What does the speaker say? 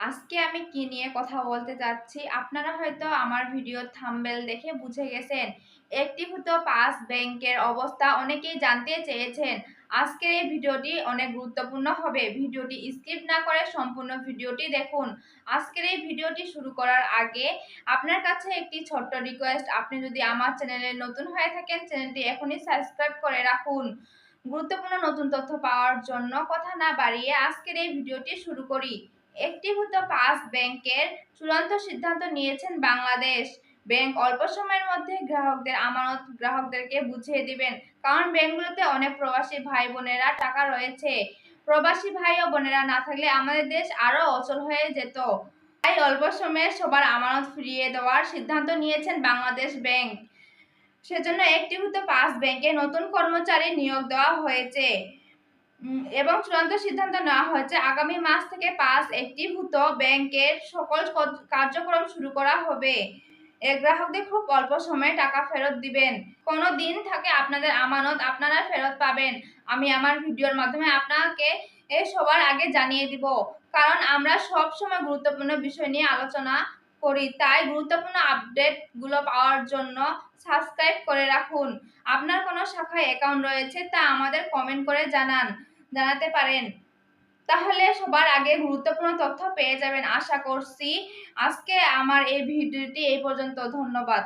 আজকে আমি কি নিয়ে কথা বলতে যাচ্ছি? আপনারা হয়তো আমার ভিডিও থাম্বেল দেখে বুঝে গেছেন। একটিভূত পাস ব্যাংকের অবস্থা। অনেকেই জানতে চেয়েছেন আজকের এই ভিডিওটি অনেক গুরুত্বপূর্ণ হবে। ভিডিওটি স্কিপ না করে সম্পূর্ণ ভিডিওটি দেখুন। আজকের এই ভিডিওটি শুরু করার আগে আপনার কাছে একটি ছোট্ট রিকোয়েস্ট আপনি যদি আমার চ্যানেলে নতুন হয়ে থাকেন চ্যানেলটি এখনই সাবস্ক্রাইব করে রাখুন। গুরুত্বপূর্ণ নতুন তথ্য পাওয়ার জন্য কথা না বাড়িয়ে আজকের এই ভিডিওটি শুরু করি। একটিভূত পাঁচ ব্যাংকের চূড়ান্ত সিদ্ধান্ত নিয়েছেন বাংলাদেশ। ব্যাংক অল্প সময়ের মধ্যে গ্রাহকদের আমানত গ্রাহকদেরকে বুঝিয়ে দিবেন। কারণ ব্যাংকগুলোতে অনেক প্রবাসী ভাই বোনেরা টাকা রয়েছে। প্রবাসী ভাই ও বোনেরা না থাকলে আমাদের দেশ আরও অচল হয়ে যেত। তাই অল্প সময়ে সবার আমানত ফিরিয়ে দেওয়ার সিদ্ধান্ত নিয়েছেন বাংলাদেশ ব্যাংক। সেজন্য একটিভূত পাঁচ ব্যাংকে নতুন কর্মচারী নিয়োগ দেওয়া হয়েছে। এবং চূড়ান্ত সিদ্ধান্ত নেওয়া হয়েছে। আগামী মাস থেকে পাঁচ একটিভূত ব্যাংকের সকল কার্যক্রম শুরু করা হবে। এ গ্রাহকদের খুব অল্প সময়ে টাকা ফেরত দিবেন। কোনো দিন থাকে আপনাদের আমানত আপনারা ফেরত পাবেন। আমি আমার ভিডিওর মাধ্যমে আপনাকে এ সবার আগে জানিয়ে দিব। কারণ আমরা সব সময় গুরুত্বপূর্ণ বিষয় নিয়ে আলোচনা করি, তাই গুরুত্বপূর্ণ আপডেটগুলো পাওয়ার জন্য সাবস্ক্রাইব করে রাখুন। আপনার কোনো শাখায় অ্যাকাউন্ট রয়েছে তা আমাদের কমেন্ট করে জানান। জানাতে পারেন। তাহলে সবার আগে গুরুত্বপূর্ণ তথ্য পেয়ে যাবেন। আশা করছি আজকে আমার এই ভিডিওটি এই পর্যন্ত। ধন্যবাদ।